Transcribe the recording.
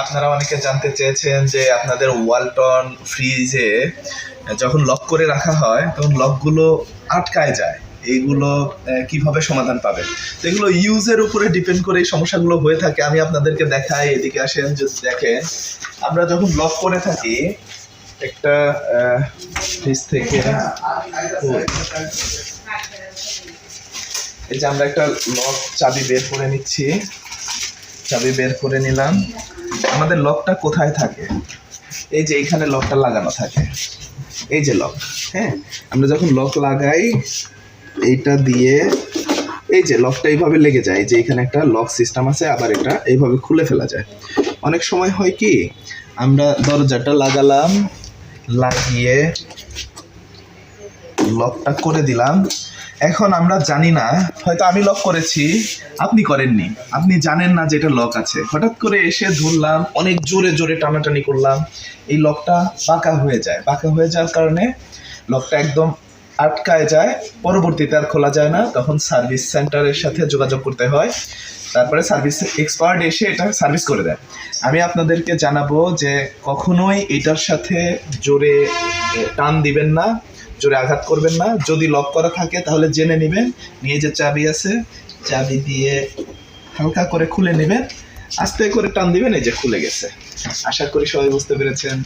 আপনারা অনেকে জানতে চেয়েছেন যে আপনাদের ওয়ালটন ফ্রিজে যখন লক করে রাখা হয়, তখন লকগুলো আটকায় যায়। এইগুলো কীভাবে সমাধান পাবেন? এগুলো ইউজের উপরে ডিপেন্ড করে এই সমস্যাগুলো হয়ে থাকে। আমি আপনাদেরকে দেখাই, এদিকে আসেন যদি দেখেন, আমরা যখন লক করে থাকি, একটা ফ্রিজ থেকে এই যে আমরা একটা লক চাবি বের করে নিচ্ছি। চাবি বের করে নিলাম। আমাদের লকটা কোথায় থাকে? এই যে এখানে লকটা লাগানো থাকে। এই যে লক হ্যাঁ? আমরা যখন লক লাগাই, এইটা দিয়ে এই যে লকটা এইভাবে লেগে যায়, যে এখানে একটা লক সিস্টেম আছে, আবার এটা এইভাবে খুলে ফেলা যায়। অনেক সময় হয় কি, আমরা দরজাটা লাগালাম, লাগিয়ে লকটা করে দিলাম। এখন আমরা জানি না, হয়তো আমি লক করেছি, আপনি করেননি। আপনি জানেন না যে এটা লক আছে। হঠাৎ করে এসে ধরলাম, অনেক জোরে জোরে টানাটানি করলাম। এই লকটা বাঁকা হয়ে যায়। বাঁকা হয়ে যাওয়ার কারণে লকটা একদম আটকায় যায়। পরবর্তীতে আর খোলা যায় না। তখন সার্ভিস সেন্টারের সাথে যোগাযোগ করতে হয়। তারপরে সার্ভিস এক্সপার্ট এসে এটা সার্ভিস করে দেয়। আমি আপনাদেরকে জানাব যে কখনোই এটার সাথে জোরে টান দিবেন না। জোরে আঘাত করবেন না। যদি লক করা থাকে, তাহলে জেনে নেবেন। নিয়ে যে চাবি আছে, চাবি দিয়ে হালকা করে খুলে নেবেন। আস্তে করে টান দিবেন, এই যে খুলে গেছে। আশা করি সবাই বুঝতে পেরেছেন।